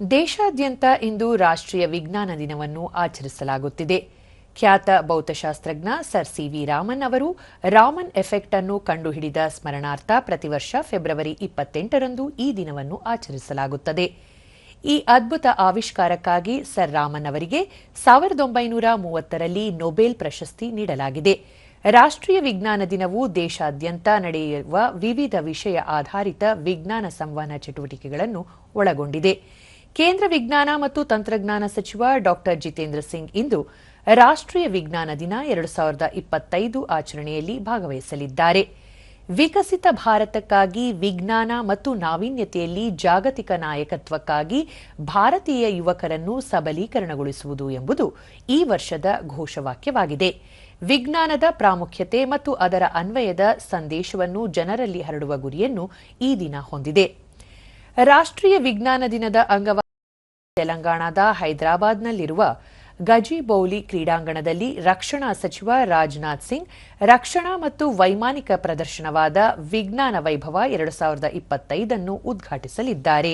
ದೇಶಾದ್ಯಂತ ಇಂದು ರಾಷ್ಟ್ರೀಯ ವಿಜ್ಞಾನ ದಿನವನ್ನು ಆಚರಿಸಲಾಗುತ್ತಿದೆ. ಖ್ಯಾತ ಭೌತಶಾಸ್ತ್ರಜ್ಞ ಸರ್ ಸಿ ವಿ ರಾಮನ್ ಅವರು ರಾಮನ್ ಎಫೆಕ್ಟ್ ಅನ್ನು ಕಂಡುಹಿಡಿದ ಸ್ಮರಣಾರ್ಥ ಪ್ರತಿ ವರ್ಷ ಫೆಬ್ರವರಿ ಇಪ್ಪತ್ತೆಂಟರಂದು ಈ ದಿನವನ್ನು ಆಚರಿಸಲಾಗುತ್ತದೆ. ಈ ಅದ್ಭುತ ಆವಿಷ್ಕಾರಕ್ಕಾಗಿ ಸರ್ ರಾಮನ್ ಅವರಿಗೆ ಸಾವಿರದ ಒಂಬೈನೂರ ಮೂವತ್ತರಲ್ಲಿ ನೊಬೆಲ್ ಪ್ರಶಸ್ತಿ ನೀಡಲಾಗಿದೆ. ರಾಷ್ಟ್ರೀಯ ವಿಜ್ಞಾನ ದಿನವು ದೇಶಾದ್ಯಂತ ನಡೆಯುವ ವಿವಿಧ ವಿಷಯ ಆಧಾರಿತ ವಿಜ್ಞಾನ ಸಂವಹನ ಚಟುವಟಿಕೆಗಳನ್ನು ಒಳಗೊಂಡಿದೆ. ಕೇಂದ್ರ ವಿಜ್ಞಾನ ಮತ್ತು ತಂತ್ರಜ್ಞಾನ ಸಚಿವ ಡಾಕ್ಟರ್ ಜಿತೇಂದ್ರ ಸಿಂಗ್ ಇಂದು ರಾಷ್ಟ್ರೀಯ ವಿಜ್ಞಾನ ದಿನ ಎರಡು ಸಾವಿರದ ಇಪ್ಪತ್ತೈದು ಆಚರಣೆಯಲ್ಲಿ ಭಾಗವಹಿಸಲಿದ್ದಾರೆ. ವಿಕಸಿತ ಭಾರತಕ್ಕಾಗಿ ವಿಜ್ಞಾನ ಮತ್ತು ನಾವೀನ್ಯತೆಯಲ್ಲಿ ಜಾಗತಿಕ ನಾಯಕತ್ವಕ್ಕಾಗಿ ಭಾರತೀಯ ಯುವಕರನ್ನು ಸಬಲೀಕರಣಗೊಳಿಸುವುದು ಎಂಬುದು ಈ ವರ್ಷದ ಘೋಷವಾಕ್ಯವಾಗಿದೆ. ವಿಜ್ಞಾನದ ಪ್ರಾಮುಖ್ಯತೆ ಮತ್ತು ಅದರ ಅನ್ವಯದ ಸಂದೇಶವನ್ನು ಜನರಲ್ಲಿ ಹರಡುವ ಗುರಿಯನ್ನು ಈ ದಿನ ಹೊಂದಿದೆ. ರಾಷ್ಟ್ರೀಯ ವಿಜ್ಞಾನ ದಿನದ ಅಂಗವಾಗಿ ತೆಲಂಗಾಣದ ಹೈದರಾಬಾದ್ನಲ್ಲಿರುವ ಗಜಿಬೌಲಿ ಕ್ರೀಡಾಂಗಣದಲ್ಲಿ ರಕ್ಷಣಾ ಸಚಿವ ರಾಜನಾಥ್ ಸಿಂಗ್, ರಕ್ಷಣಾ ಮತ್ತು ವೈಮಾನಿಕ ಪ್ರದರ್ಶನವಾದ ವಿಜ್ಞಾನ ವೈಭವ ಎರಡು ಸಾವಿರದ ಇಪ್ಪತ್ತೈದನ್ನು ಉದ್ಘಾಟಿಸಲಿದ್ದಾರೆ.